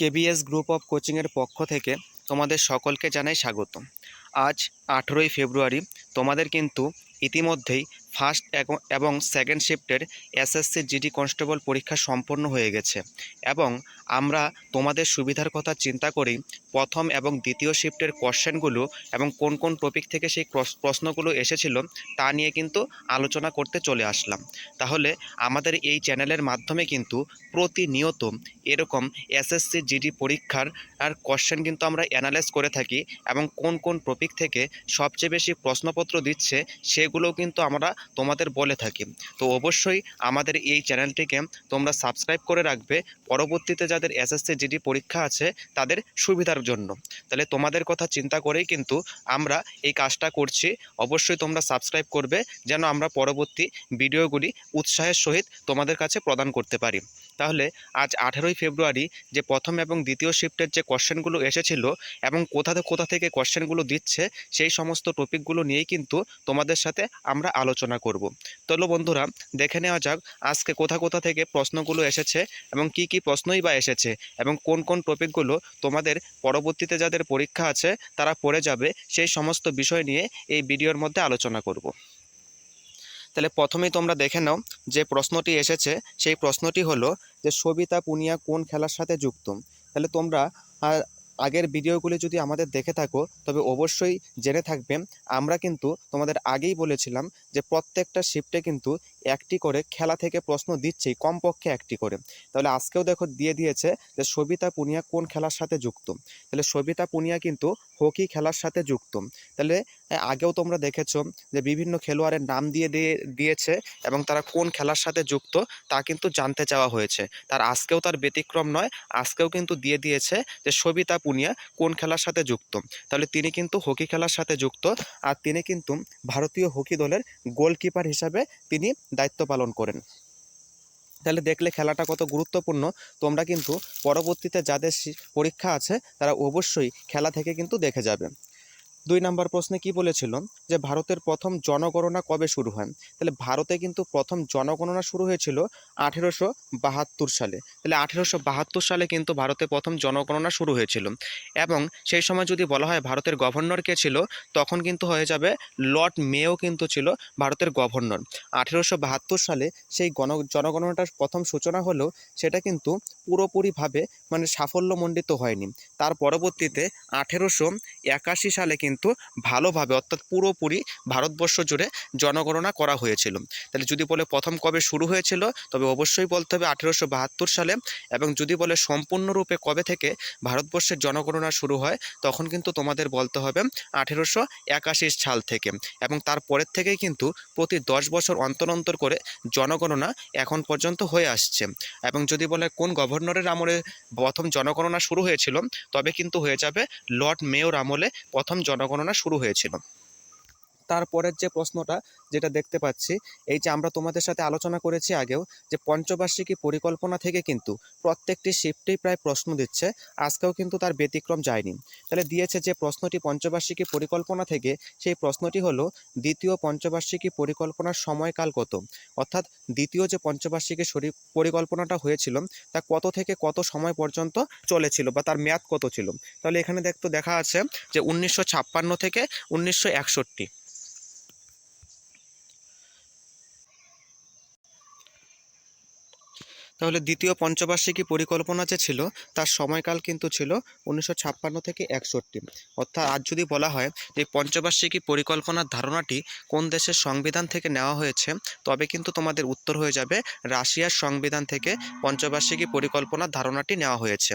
KBS group of কোচিংয়ের পক্ষ থেকে তোমাদের সকলকে জানাই স্বাগত আজ আঠেরোই ফেব্রুয়ারি, তোমাদের কিন্তু ইতিমধ্যেই ফার্স্ট এবং সেকেন্ড শিফটের এসএসসি জিডি কনস্টেবল পরীক্ষা সম্পন্ন হয়ে গেছে এবং আমরা তোমাদের সুবিধার কথা চিন্তা করি প্রথম এবং দ্বিতীয় শিফটের কোশ্চেনগুলো এবং কোন কোন টপিক থেকে সেই প্রশ্নগুলো এসেছিল তা নিয়ে কিন্তু আলোচনা করতে চলে আসলাম। তাহলে আমাদের এই চ্যানেলের মাধ্যমে কিন্তু প্রতিনিয়ত এরকম এসএসসি জিডি পরীক্ষার আর কোশ্চেন কিন্তু আমরা অ্যানালাইজ করে থাকি এবং কোন কোন টপিক থেকে সবচেয়ে বেশি প্রশ্নপত্র দিচ্ছে সেগুলোও কিন্তু আমরা তোমাদের বলে থাকি। তো অবশ্যই আমাদের এই চ্যানেলটিকে তোমরা সাবস্ক্রাইব করে রাখবে। পরবর্তীতে যাদের এসএসসি জিডি পরীক্ষা আছে, তাদের সুবিধার জন্য। তাহলে তোমাদের কথা চিন্তা করেই কিন্তু আমরা এই কাজটা করছি। অবশ্যই তোমরা সাবস্ক্রাইব করবে, যেন আমরা পরবর্তী ভিডিওগুলি উৎসাহের সহিত তোমাদের কাছে প্রদান করতে পারি। তাহলে আজ আঠেরোই ফেব্রুয়ারি যে প্রথম এবং দ্বিতীয় শিফটের যে কোশ্চেনগুলো এসেছিল এবং কোথা থেকে কোথা থেকে কোশ্চেনগুলো দিচ্ছে, সেই সমস্ত টপিকগুলো নিয়েই কিন্তু তোমাদের সাথে আমরা আলোচনা করব। চলো বন্ধুরা, দেখে নেওয়া যাক আজকে কোথা কোথা থেকে প্রশ্নগুলো এসেছে এবং কি কি প্রশ্নই বা এসেছে এবং কোন কোন টপিকগুলো তোমাদের পরবর্তীতে যাদের পরীক্ষা আছে তারা পড়ে যাবে, সেই সমস্ত বিষয় নিয়ে এই ভিডিওর মধ্যে আলোচনা করব। তাহলে প্রথমেই তোমরা দেখে নাও যে প্রশ্নটি এসেছে, সেই প্রশ্নটি হলো যে সবিতা, পুনিয়া কোন খেলার সাথে যুক্ত? তাহলে তোমরা আগের ভিডিওগুলি যদি আমাদের দেখে থাকো, তবে অবশ্যই জেনে থাকবে, আমরা কিন্তু তোমাদের আগেই বলেছিলাম যে প্রত্যেকটা শিফটে কিন্তু একটি করে খেলা থেকে প্রশ্ন দিচ্ছেই কমপক্ষে একটি করে। তাহলে আজকেও দেখো দিয়ে দিয়েছে যে সবিতা, পুনিয়া কোন খেলার সাথে যুক্ত? তাহলে সবিতা, পুনিয়া কিন্তু হকি খেলার সাথে যুক্ত। তাহলে আগেও তোমরা দেখেছ যে বিভিন্ন খেলোয়াড়ের নাম দিয়ে দিয়ে দিয়েছে এবং তারা কোন খেলার সাথে যুক্ত তা কিন্তু জানতে চাওয়া হয়েছে। তার আজকেও তার ব্যতিক্রম নয়, আজকেও কিন্তু দিয়ে দিয়েছে যে সবিতা পুনিয়া কোন খেলার সাথে যুক্ত। তাহলে তিনি কিন্তু হকি খেলার সাথে যুক্ত আর তিনি কিন্তু ভারতীয় হকি দলের গোলকিপার হিসাবে তিনি দায়িত্ব পালন করেন। তাহলে দেখলে খেলাটা কত গুরুত্বপূর্ণ। তোমরা কিন্তু পরবর্তীতে যাদের পরীক্ষা আছে তারা অবশ্যই খেলা থেকে কিন্তু দেখে যাবে। দুই নম্বর প্রশ্নে কি বলেছিল যে ভারতের প্রথম জনগণনা কবে শুরু হয়? তাহলে ভারতে কিন্তু প্রথম জনগণনা শুরু হয়েছিল আঠেরোশো বাহাত্তর সালে। তাহলে আঠেরোশো বাহাত্তর সালে কিন্তু ভারতে প্রথম জনগণনা শুরু হয়েছিল। এবং সেই সময় যদি বলা হয় ভারতের গভর্নর কে ছিল, তখন কিন্তু হয়ে যাবে লর্ড মেও কিন্তু ছিল ভারতের গভর্নর আঠেরোশো বাহাত্তর সালে সেই গণ, জনগণনাটার প্রথম সূচনা হলেও সেটা কিন্তু পুরোপুরিভাবে মানে সাফল্যমণ্ডিত হয়নি। তার পরবর্তীতে আঠেরোশো একাশি সালে কিন্তু ভালোভাবে, অর্থাৎ পুরোপুরি ভারতবর্ষ জুড়ে জনগণনা করা হয়েছিল। তাহলে যদি বলে প্রথম কবে শুরু হয়েছিল, তবে অবশ্যই বলতে হবে আঠেরোশো বাহাত্তর সালে এবং যদি বলে সম্পূর্ণরূপে কবে থেকে ভারতবর্ষের জনগণনা শুরু হয়, তখন কিন্তু তোমাদের বলতে হবে আঠেরোশো একাশি সাল থেকে এবং তারপরের থেকেই কিন্তু প্রতি দশ বছর অন্তর অন্তর করে জনগণনা এখন পর্যন্ত হয়ে আসছে। এবং যদি বলে কোন গভর্নরের আমলে প্রথম জনগণনা শুরু হয়েছিল, তবে কিন্তু হয়ে যাবে লর্ড মেয়র আমলে প্রথম জনগণনা শুরু হয়েছিল। তারপরের যে প্রশ্নটা যেটা দেখতে পাচ্ছি, এই যে আমরা তোমাদের সাথে আলোচনা করেছি আগেও যে পঞ্চবার্ষিকী পরিকল্পনা থেকে কিন্তু প্রত্যেকটি শিফটেই প্রায় প্রশ্ন দিচ্ছে, আজকেও কিন্তু তার ব্যতিক্রম যায়নি। তাহলে দিয়েছে যে প্রশ্নটি পঞ্চবার্ষিকী পরিকল্পনা থেকে, সেই প্রশ্নটি হলো, দ্বিতীয় পঞ্চবার্ষিকী পরিকল্পনার সময়কাল কত? অর্থাৎ দ্বিতীয় যে পঞ্চবার্ষিকী পরিকল্পনাটা হয়েছিল, তা কত থেকে কত সময় পর্যন্ত চলেছিল বা তার মেয়াদ কত ছিল? তাহলে এখানে দেখতো দেখা আছে যে উনিশশো ছাপ্পান্ন থেকে উনিশশো একষট্টি। তাহলে দ্বিতীয় পঞ্চবার্ষিকী পরিকল্পনা যে ছিল, তার সময়কাল কিন্তু ছিল উনিশশো ছাপ্পান্ন থেকে একষট্টি। অর্থাৎ আজ যদি বলা হয় যে পঞ্চবার্ষিকী পরিকল্পনার ধারণাটি কোন দেশের সংবিধান থেকে নেওয়া হয়েছে, তবে কিন্তু তোমাদের উত্তর হয়ে যাবে রাশিয়ার সংবিধান থেকে পঞ্চবার্ষিকী পরিকল্পনার ধারণাটি নেওয়া হয়েছে।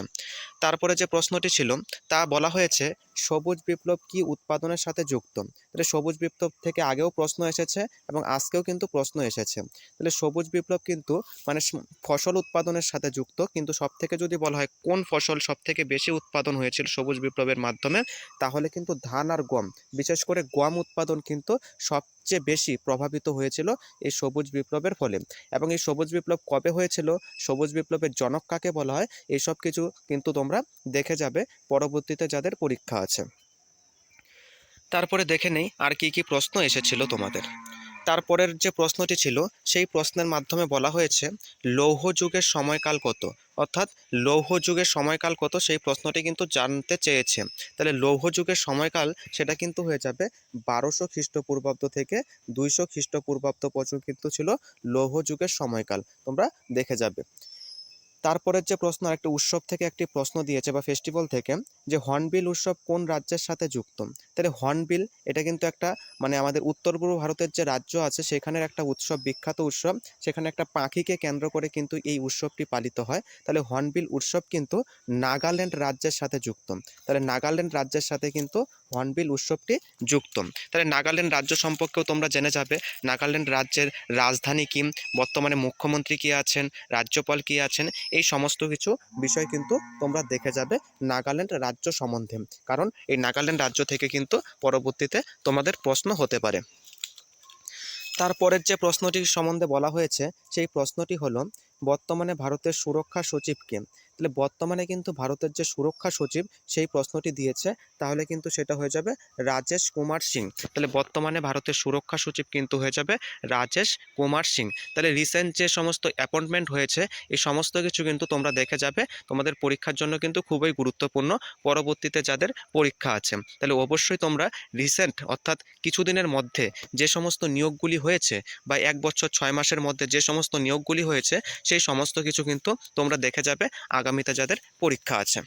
তারপরে যে প্রশ্নটি ছিল, তা বলা হয়েছে, সবুজ বিপ্লব কি উৎপাদনের সাথে যুক্ত? তাহলে সবুজ বিপ্লব থেকে আগেও প্রশ্ন এসেছে এবং আজকেও কিন্তু প্রশ্ন এসেছে। তাহলে সবুজ বিপ্লব কিন্তু মানে ফসল উৎপাদনের সাথে যুক্ত, কিন্তু সব থেকে যদি বলা হয় কোন ফসল সব থেকে বেশি উৎপাদন হয়েছিল সবুজ বিপ্লবের মাধ্যমে, তাহলে কিন্তু ধান আর গম, বিশেষ করে গম উৎপাদন কিন্তু সবচেয়ে বেশি প্রভাবিত হয়েছিল এই সবুজ বিপ্লবের ফলে। এবং এই সবুজ বিপ্লব কবে হয়েছিল? সবুজ বিপ্লবের জনক কাকে বলা হয়? এইসব কিছু কিন্তু তোমরা দেখে যাবে পরবর্তীতে যাদের পরীক্ষা আছে। তারপরে দেখে নেই আর কি কি প্রশ্ন এসেছিল তোমাদের। তারপরের যে প্রশ্নটি ছিল, সেই প্রশ্নের মাধ্যমে বলা হয়েছে, লৌহ যুগের সময়কাল কত? অর্থাৎ লৌহ যুগের সময়কাল কত? সেই প্রশ্নটি কিন্তু জানতে চেয়েছে। তাহলে লৌহ যুগের সময়কাল, সেটা কিন্তু হয়ে যাবে বারোশো খ্রিস্টপূর্বাব্দ থেকে দুইশো খ্রিস্টপূর্বাব্দ পর্যন্ত কিন্তু ছিল লৌহ যুগের সময়কাল। তোমরা দেখে যাবে। তারপরের যে প্রশ্ন একটা উৎসব থেকে একটি প্রশ্ন দিয়েছে বা ফেস্টিভ্যাল থেকে যে হর্নবিল উৎসব কোন রাজ্যের সাথে যুক্ত? তাহলে হর্নবিল এটা কিন্তু একটা মানে আমাদের উত্তর পূর্ব ভারতের যে রাজ্য আছে, সেখানের একটা উৎসব, বিখ্যাত উৎসব। সেখানে একটা পাখিকে কেন্দ্র করে কিন্তু এই উৎসবটি পালিত হয়। তাহলে হর্নবিল উৎসব কিন্তু নাগাল্যান্ড রাজ্যের সাথে যুক্ত। তাহলে নাগাল্যান্ড রাজ্যের সাথে কিন্তু হর্নবিল উৎসবটি যুক্ত। তাহলে নাগাল্যান্ড রাজ্য সম্পর্কেও তোমরা জেনে যাবে। নাগাল্যান্ড রাজ্যের রাজধানী কি? বর্তমানে মুখ্যমন্ত্রী কি আছেন? রাজ্যপাল কি আছেন? এই সমস্ত কিছু বিষয় কিন্তু তোমরা দেখে যাবে। নাগাল্যান্ড রাজ্য সম্বন্ধে। কারণ এই নাগাল্যান্ড রাজ্য থেকে কিন্তু পরবর্তীতে তোমাদের প্রশ্ন হতে পারে। তারপরের যে প্রশ্নটির সম্বন্ধে বলা হয়েছে, সেই প্রশ্নটি হলো, বর্তমানে ভারতের সুরক্ষা সচিবকে তাহলে বর্তমানে কিন্তু ভারতের যে সুরক্ষা সচিব সেই প্রশ্নটি দিয়েছে, তাহলে কিন্তু সেটা হয়ে যাবে রাজেশ কুমার সিং। তাহলে বর্তমানে ভারতের সুরক্ষা সচিব কিন্তু হয়ে যাবে রাজেশ কুমার সিং। তাহলে রিসেন্ট যে সমস্ত অ্যাপয়েন্টমেন্ট হয়েছে, এই সমস্ত কিছু কিন্তু তোমরা দেখে যাবে। তোমাদের পরীক্ষার জন্য কিন্তু খুবই গুরুত্বপূর্ণ। পরবর্তীতে যাদের পরীক্ষা আছে, তাহলে অবশ্যই তোমরা রিসেন্ট অর্থাৎ কিছুদিনের মধ্যে যে সমস্ত নিয়োগগুলি হয়েছে বা এক বছর ছয় মাসের মধ্যে যে সমস্ত নিয়োগগুলি হয়েছে, সেই সমস্ত কিছু কিন্তু তোমরা দেখে যাবে আগামীতে যাদের পরীক্ষা আছে।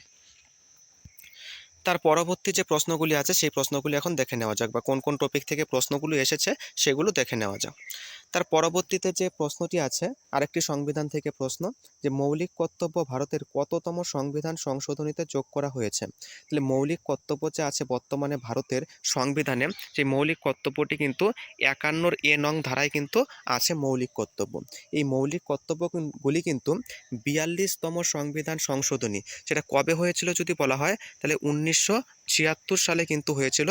তার পরবর্তী যে প্রশ্নগুলি আছে, সেই প্রশ্নগুলি এখন দেখে নেওয়া যাক বা কোন কোন টপিক থেকে প্রশ্নগুলো এসেছে, সেগুলো দেখে নেওয়া যাক। তার পরবর্তীতে যে প্রশ্নটি আছে, আরেকটি সংবিধান থেকে প্রশ্ন যে মৌলিক কর্তব্য ভারতের কততম সংবিধান সংশোধনীতে যোগ করা হয়েছে। তাহলে মৌলিক কর্তব্য যে আছে বর্তমানে ভারতের সংবিধানে, সেই মৌলিক কর্তব্যটি কিন্তু একান্নর এ নং ধারায় কিন্তু আছে মৌলিক কর্তব্য। এই মৌলিক কর্তব্যগুলি কিন্তু বিয়াল্লিশতম সংবিধান সংশোধনী, সেটা কবে হয়েছিল যদি বলা হয়, তাহলে উনিশশো ছিয়াত্তর সালে কিন্তু হয়েছিল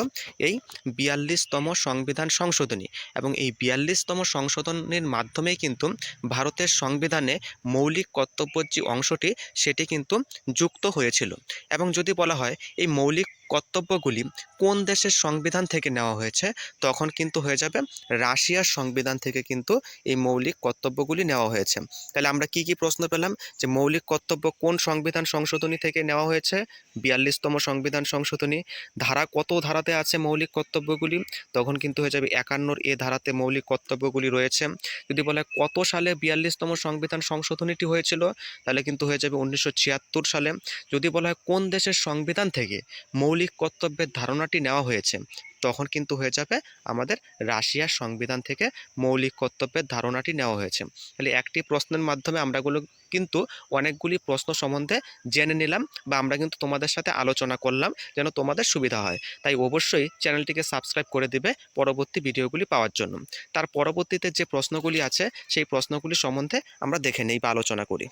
এই বিয়াল্লিশতম সংবিধান সংশোধনী। এবং এই বিয়াল্লিশতম সংশোধনীর মাধ্যমেই কিন্তু ভারতের সংবিধানে মৌলিক কর্তব্যের যে অংশটি, সেটি কিন্তু যুক্ত হয়েছিল। এবং যদি বলা হয়, এই মৌলিক কর্তব্যগুলি কোন দেশের সংবিধান থেকে নেওয়া হয়েছে, তখন কিন্তু হয়ে যাবে রাশিয়ার সংবিধান থেকে কিন্তু এই মৌলিক কর্তব্যগুলি নেওয়া হয়েছে। তাহলে আমরা কি কি প্রশ্ন পেলাম? যে মৌলিক কর্তব্য কোন সংবিধান সংশোধনী থেকে নেওয়া হয়েছে? বিয়াল্লিশতম সংবিধান সংশোধনী। ধারা কত ধারাতে আছে মৌলিক কর্তব্যগুলি? তখন কিন্তু হয়ে যাবে একান্নর এ ধারাতে মৌলিক কর্তব্যগুলি রয়েছে। যদি বলে কত সালে বিয়াল্লিশতম সংবিধান সংশোধনীটি হয়েছিল? তাহলে কিন্তু হয়ে যাবে উনিশশো ছিয়াত্তর সালে। যদি বলা হয় কোন দেশের সংবিধান থেকে মৌলিক কর্তব্যের ধারণাটি নেওয়া হয়েছে। তখন কিন্তু হয়ে যাবে আমাদের রাশিয়ার সংবিধান থেকে মৌলিক কর্তব্যের ধারণাটি নেওয়া হয়েছে। তাহলে একটি প্রশ্নের মাধ্যমে আমরাগুলো কিন্তু অনেকগুলি প্রশ্ন সম্বন্ধে জেনে নিলাম বা আমরা কিন্তু তোমাদের সাথে আলোচনা করলাম যেন তোমাদের সুবিধা হয়। তাই অবশ্যই চ্যানেলটিকে সাবস্ক্রাইব করে দিবে পরবর্তী ভিডিওগুলি পাওয়ার জন্য। তার পরবর্তীতে যে প্রশ্নগুলি আছে সেই প্রশ্নগুলি সম্বন্ধে আমরা দেখে নেই বা আলোচনা করি।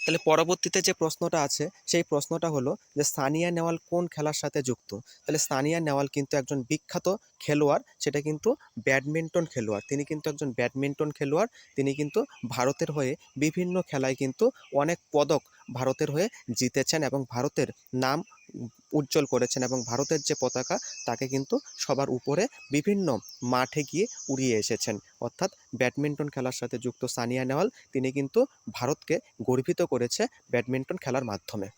তাহলে পরবর্তীতে যে প্রশ্নটা আছে, সেই প্রশ্নটা হলো যে সানিয়া নেওয়াল কোন খেলার সাথে যুক্ত? তাহলে সানিয়া নেওয়াল কিন্তু একজন বিখ্যাত খেলোয়াড়, সেটা কিন্তু ব্যাডমিন্টন খেলোয়াড়। তিনি কিন্তু একজন ব্যাডমিন্টন খেলোয়াড়, তিনি কিন্তু ভারতের হয়ে বিভিন্ন খেলায় কিন্তু অনেক পদক ভারতের হয়ে জিতেছেন এবং ভারতের নাম উজ্জ্বল করেছেন এবং ভারতের যে পতাকা, তাকে কিন্তু সবার উপরে বিভিন্ন মাঠে গিয়ে উড়িয়ে এসেছেন। অর্থাৎ ব্যাডমিন্টন খেলার সাথে যুক্ত সানিয়া নেওয়াল তিনি কিন্তু ভারতকে গর্বিত করেছে ব্যাডমিন্টন খেলার মাধ্যমে।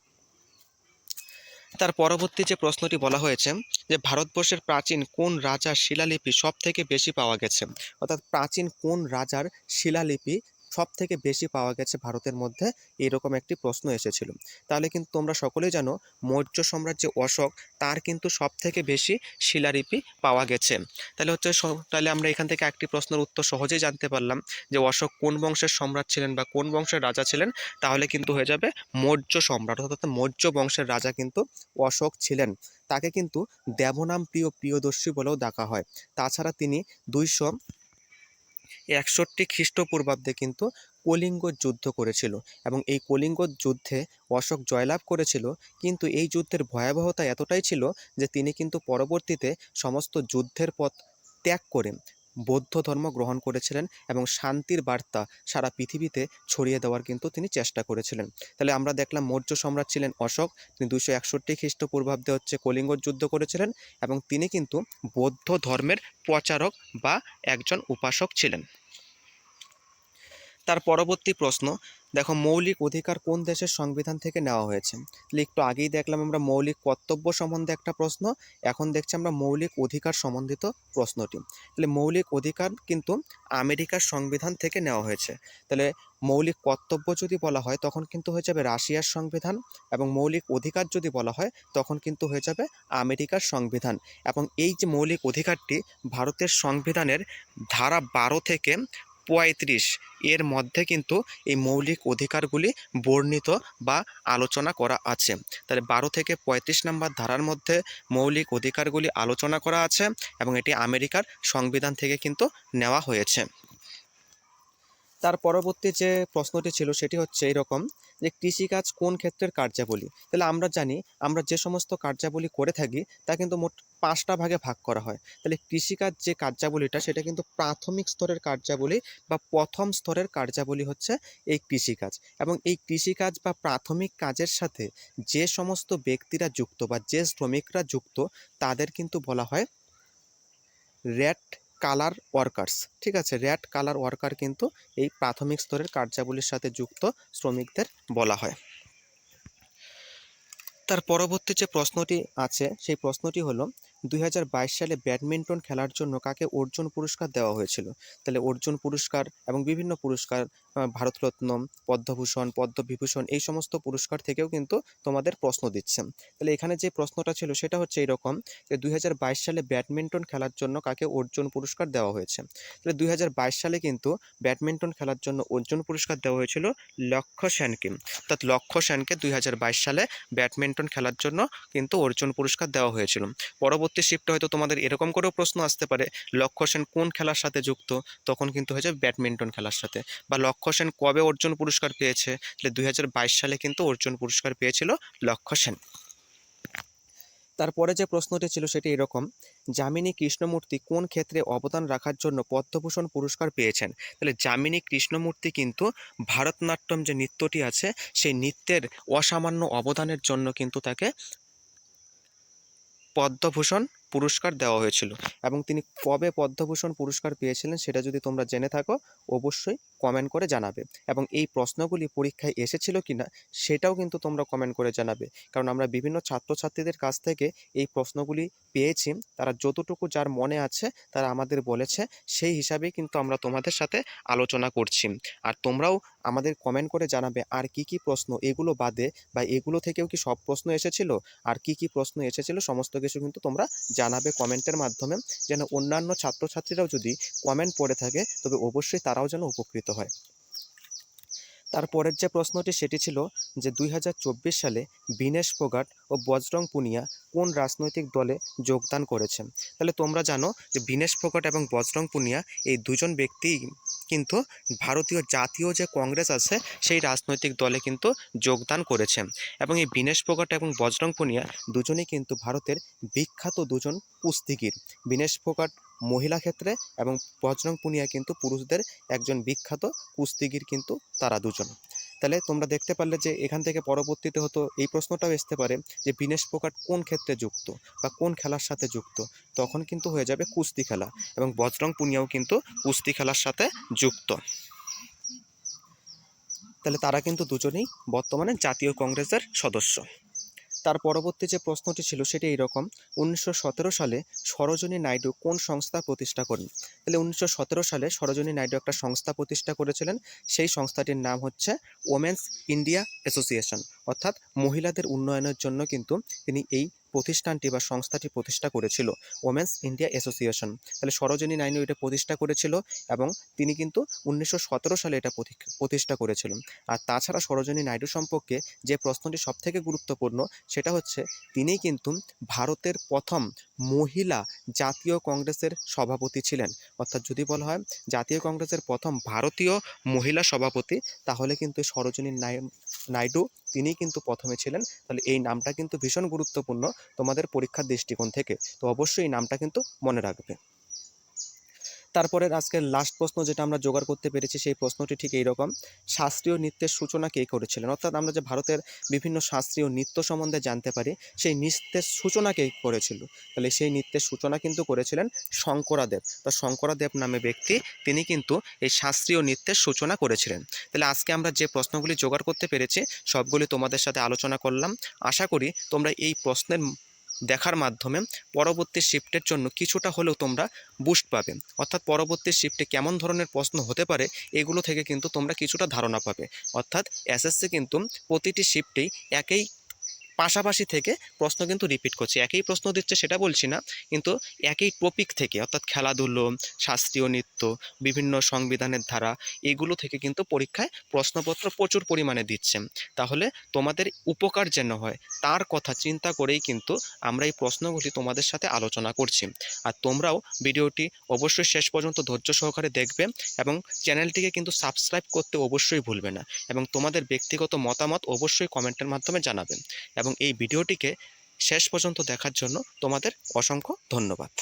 তার পরবর্তী যে প্রশ্নটি বলা হয়েছে যে, ভারতবর্ষের প্রাচীন কোন রাজার শিলালিপি সব থেকে বেশি পাওয়া গেছে? অর্থাৎ প্রাচীন কোন রাজার শিলালিপি সব থেকে বেশি পাওয়া গেছে ভারতের মধ্যে এরকম একটি প্রশ্ন এসেছিল। তাহলে কিন্তু তোমরা সকলেই জানো, মৌর্য সম্রাট যে অশোক তার কিন্তু সব থেকে বেশি শিলালিপি পাওয়া গেছে। তাহলে হচ্ছে তাহলে আমরা এখান থেকে একটি প্রশ্নের উত্তর সহজেই জানতে পারলাম যে অশোক কোন বংশের সম্রাট ছিলেন বা কোন বংশের রাজা ছিলেন, তাহলে কিন্তু হয়ে যাবে মৌর্য সম্রাট, অর্থাৎ মৌর্য বংশের রাজা কিন্তু অশোক ছিলেন। তাকে কিন্তু দেবনাম প্রিয় প্রিয়দর্শী বলেও ডাকা হয়। তাছাড়া তিনি দুইশো একষট্টি খ্রিস্টপূর্বাব্দে কিন্তু কলিঙ্গ যুদ্ধ করেছিল এবং এই কলিঙ্গ যুদ্ধে অশোক জয়লাভ করেছিল। কিন্তু এই যুদ্ধের ভয়াবহতা এতটাই ছিল যে তিনি কিন্তু পরবর্তীতে সমস্ত যুদ্ধের পথ ত্যাগ করে বৌদ্ধ ধর্ম গ্রহণ করেছিলেন এবং শান্তির বার্তা সারা পৃথিবীতে ছড়িয়ে দেওয়ার কিন্তু তিনি চেষ্টা করেছিলেন। তাহলে আমরা দেখলাম মৌর্য সম্রাট ছিলেন অশোক, তিনি দুশো একষট্টি খ্রিস্টপূর্বাব্দে হচ্ছে কলিঙ্গ যুদ্ধ করেছিলেন এবং তিনি কিন্তু বৌদ্ধ ধর্মের প্রচারক বা একজন উপাসক ছিলেন। তার পরবর্তী প্রশ্ন, দেখো মৌলিক অধিকার কোন দেশের সংবিধান থেকে নেওয়া হয়েছে? একটু আগেই দেখলাম আমরা মৌলিক কর্তব্য সম্বন্ধে একটা প্রশ্ন, এখন দেখছি আমরা মৌলিক অধিকার সম্বন্ধিত প্রশ্নটি। তাহলে মৌলিক অধিকার কিন্তু আমেরিকার সংবিধান থেকে নেওয়া হয়েছে। তাহলে মৌলিক কর্তব্য যদি বলা হয়, তখন কিন্তু হয়ে যাবে রাশিয়ার সংবিধান এবং মৌলিক অধিকার যদি বলা হয়, তখন কিন্তু হয়ে যাবে আমেরিকার সংবিধান। এবং এই যে মৌলিক অধিকারটি ভারতের সংবিধানের ধারা বারো থেকে পঁয়ত্রিশ। এর মধ্যে কিন্তু এই মৌলিক অধিকারগুলি বর্ণিত বা আলোচনা করা আছে। তাহলে বারো থেকে পঁয়ত্রিশ নম্বর ধারার মধ্যে মৌলিক অধিকারগুলি আলোচনা করা আছে এবং এটি আমেরিকার সংবিধান থেকে কিন্তু নেওয়া হয়েছে। তার পরবর্তী যে প্রশ্নটি ছিল সেটি হচ্ছে এরকম যে কৃষিকাজ কোন ক্ষেত্রের কার্যাবলী? তাহলে আমরা জানি আমরা যে সমস্ত কার্যাবলী করে থাকি তা কিন্তু মোট পাঁচটা ভাগে ভাগ করা হয়। তাহলে কৃষিকাজ যে কার্যাবলীটা সেটা কিন্তু প্রাথমিক স্তরের কার্যাবলী বা প্রথম স্তরের কার্যাবলী হচ্ছে এই কৃষিকাজ। এবং এই কৃষিকাজ বা প্রাথমিক কাজের সাথে যে সমস্ত ব্যক্তিরা যুক্ত বা যে শ্রমিকরা যুক্ত তাদের কিন্তু বলা হয় র্যাট কালার ওয়ার্কার্স ঠিক আছে? র্যাট কালার ওয়ার্কার কিন্তু এই প্রাথমিক স্তরের কার্যাবলীর সাথে যুক্ত শ্রমিকদের বলা হয়। তার পরবর্তী যে প্রশ্নটি আছে, সেই প্রশ্নটি হলো দুই হাজার বাইশ সালে ব্যাডমিন্টন খেলার জন্য কাকে অর্জুন পুরস্কার দেওয়া হয়েছিল? তাহলে অর্জুন পুরস্কার এবং বিভিন্ন পুরস্কার আহ, ভারতরত্ন পদ্মভূষণ পদ্মবিভূষণ এই সমস্ত পুরস্কার থেকেও কিন্তু তোমাদের প্রশ্ন দিচ্ছেন তাহলে এখানে যে প্রশ্নটা ছিল সেটা হচ্ছে এরকম যে দুই হাজার বাইশ সালে ব্যাডমিন্টন খেলার জন্য কাকে অর্জুন পুরস্কার দেওয়া হয়েছে? তাহলে দুই হাজার বাইশ সালে কিন্তু ব্যাডমিন্টন খেলার জন্য অর্জুন পুরস্কার দেওয়া হয়েছিল লক্ষ্য সেনকে। অর্থাৎ লক্ষ্য সেনকে দুই হাজার বাইশ সালে ব্যাডমিন্টন খেলার জন্য কিন্তু অর্জুন পুরস্কার দেওয়া হয়েছিল। পরবর্তী শিফটে হয়তো তোমাদের এরকম করেও প্রশ্ন আসতে পারে, লক্ষ্য সেন কোন খেলার সাথে যুক্ত? তখন কিন্তু হয়ে যাবে ব্যাডমিন্টন খেলার সাথে। বা লক্ষ্য সেন কবে অর্জুন পুরস্কার পেয়েছে? তাহলে দুই হাজার বাইশ সালে কিন্তু অর্জুন পুরস্কার পেয়েছিল লক্ষ্য সেন। তারপরে যে প্রশ্নটি ছিল সেটি এরকম, যামিনী কৃষ্ণমূর্তি কোন ক্ষেত্রে অবদান রাখার জন্য পদ্মভূষণ পুরস্কার পেয়েছেন? তাহলে যামিনী কৃষ্ণমূর্তি কিন্তু ভারতনাট্যম যে নৃত্যটি আছে, সেই নৃত্যের অসামান্য অবদানের জন্য কিন্তু তাকে পদ্মভূষণ পুরস্কার দেওয়া হয়েছিল। এবং তিনি কবে পদ্মভূষণ পুরস্কার পেয়েছিলেন সেটা যদি তোমরা জেনে থাকো, অবশ্যই কমেন্ট করে জানাবে। এবং এই প্রশ্নগুলি পরীক্ষায় এসেছিল কি না সেটাও কিন্তু তোমরা কমেন্ট করে জানাবে। কারণ আমরা বিভিন্ন ছাত্রছাত্রীদের কাছ থেকে এই প্রশ্নগুলি পেয়েছি। তারা যতটুকু যার মনে আছে তারা আমাদের বলেছে, সেই হিসাবেই কিন্তু আমরা তোমাদের সাথে আলোচনা করছি। আর তোমরাও আমাদের কমেন্ট করে জানাবে, আর কি কি প্রশ্ন? এগুলো বাদে বা এগুলো থেকেও কি সব প্রশ্ন এসেছিল? আর কি কি প্রশ্ন এসেছিল? সমস্ত কিছু কিন্তু তোমরা জানাবে কমেন্টের মাধ্যমে। যেন অন্যান্য ছাত্রছাত্রীরাও যদি কমেন্ট পড়ে থাকে, তবে অবশ্যই তারাও যেন উপকৃত হয়। তারপরের যে প্রশ্নটি সেটি ছিল যে দুই হাজার চব্বিশ সালে বিনেশ ফোগাট ও বজরং পুনিয়া কোন রাজনৈতিক দলে যোগদান করেছেন? তাহলে তোমরা জানো যে বিনেশ ফোগাট এবং বজরং পুনিয়া এই দুজন ব্যক্তি কিন্তু ভারতীয় জাতীয় যে কংগ্রেস আছে সেই রাজনৈতিক দলে কিন্তু যোগদান করেছেন। এবং এই বিনেশ ফোগাট এবং বজরং পুনিয়া দুজনেই কিন্তু ভারতের বিখ্যাত দুজন কুস্তিগির। বিনেশ ফোগাট মহিলা ক্ষেত্রে এবং বজরং পুনিয়া কিন্তু পুরুষদের একজন বিখ্যাত কুস্তিগির কিন্তু তারা দুজন। তাহলে তোমরা দেখতে পারলে যে এখান থেকে পরবর্তীতে হতো এই প্রশ্নটাও আসতে পারে যে বিনেশ ফোগাট কোন ক্ষেত্রে যুক্ত বা কোন খেলার সাথে যুক্ত? তখন কিন্তু হয়ে যাবে কুস্তি খেলা এবং বজরং পুনিয়াও কিন্তু কুস্তি খেলার সাথে যুক্ত। তাহলে তারা কিন্তু দুজনেই বর্তমানে জাতীয় কংগ্রেসের সদস্য। তার পরবর্তী যে প্রশ্নটি ছিল সেটি এইরকম, উনিশশো সতেরো সালে সরোজনী নাইডু কোন সংস্থা প্রতিষ্ঠা করেন? তাহলে উনিশশো সতেরো সালে সরোজনী নাইডু একটা সংস্থা প্রতিষ্ঠা করেছিলেন, সেই সংস্থাটির নাম হচ্ছে ওমেন্স ইন্ডিয়া অ্যাসোসিয়েশন অর্থাৎ মহিলাদের উন্নয়নের জন্য কিন্তু তিনি এই প্রতিষ্ঠানটি বা সংস্থাটি প্রতিষ্ঠা করেছিল ওমেন্স ইন্ডিয়া অ্যাসোসিয়েশন তাহলে সরোজিনী নাইডু এটা প্রতিষ্ঠা করেছিল এবং তিনি কিন্তু উনিশশো সতেরো সালে এটা প্রতি- প্রতিষ্ঠা করেছিলেন। আর তাছাড়া সরোজিনী নাইডু সম্পর্কে যে প্রশ্নটি সবথেকে গুরুত্বপূর্ণ, সেটা হচ্ছে তিনি কিন্তু ভারতের প্রথম মহিলা জাতীয় কংগ্রেসের সভাপতি ছিলেন। অর্থাৎ যদি বলা হয় জাতীয় কংগ্রেসের প্রথম ভারতীয় মহিলা সভাপতি, তাহলে কিন্তু সরোজিনী নাই- নাইডু, তিনি কিন্তু প্রথমে ছিলেন। তাহলে এই নামটা কিন্তু ভীষণ গুরুত্বপূর্ণ তোমাদের পরীক্ষার দৃষ্টিকোণ থেকে। তো অবশ্যই এই নামটা কিন্তু মনে রাখবে। তারপরের আজকের লাস্ট প্রশ্ন যেটা আমরা জোগাড় করতে পেরেছি, সেই প্রশ্নটি ঠিক এইরকম। শাস্ত্রীয় নৃত্যের সূচনা কে করেছিলেন? অর্থাৎ আমরা যে ভারতের বিভিন্ন শাস্ত্রীয় নৃত্য সম্বন্ধে জানতে পারি, সেই নৃত্যের সূচনা কে করেছিল? তাহলে সেই নৃত্যের সূচনা কিন্তু করেছিলেন শঙ্করাদেব বা শঙ্করাদেব নামে ব্যক্তি, তিনি কিন্তু এই শাস্ত্রীয় নৃত্যের সূচনা করেছিলেন। তাহলে আজকে আমরা যে প্রশ্নগুলি জোগাড় করতে পেরেছি, সবগুলি তোমাদের সাথে আলোচনা করলাম। আশা করি তোমরা এই প্রশ্নের দেখার মাধ্যমে পরবর্তী শিফটের জন্য কিছুটা হলেও তোমরা বুস্ট পাবে। অর্থাৎ পরবর্তী শিফটে কেমন ধরনের প্রশ্ন হতে পারে, এগুলো থেকে কিন্তু তোমরা কিছুটা ধারণা পাবে। অর্থাৎ এসএসসি কিন্তু প্রতিটি শিফটেই একই পাশাপাশি থেকে প্রশ্ন কিন্তু রিপিট করছে। একই প্রশ্ন দিচ্ছে সেটা বলছি না, কিন্তু একই টপিক থেকে, অর্থাৎ খেলাধুলো, শাস্ত্রীয় নৃত্য, বিভিন্ন সংবিধানের ধারা, এগুলো থেকে কিন্তু পরীক্ষায় প্রশ্নপত্র প্রচুর পরিমাণে দিচ্ছে। তাহলে তোমাদের উপকার যেন হয়, তার কথা চিন্তা করেই কিন্তু আমরা এই প্রশ্নগুলি তোমাদের সাথে আলোচনা করছি। আর তোমরাও ভিডিওটি অবশ্যই শেষ পর্যন্ত ধৈর্য সহকারে দেখবে এবং চ্যানেলটিকে কিন্তু সাবস্ক্রাইব করতে অবশ্যই ভুলবে না এবং তোমাদের ব্যক্তিগত মতামত অবশ্যই কমেন্টের মাধ্যমে জানাবে। এবং এই ভিডিওটিকে শেষ পর্যন্ত দেখার জন্য তোমাদের অসংখ্য ধন্যবাদ।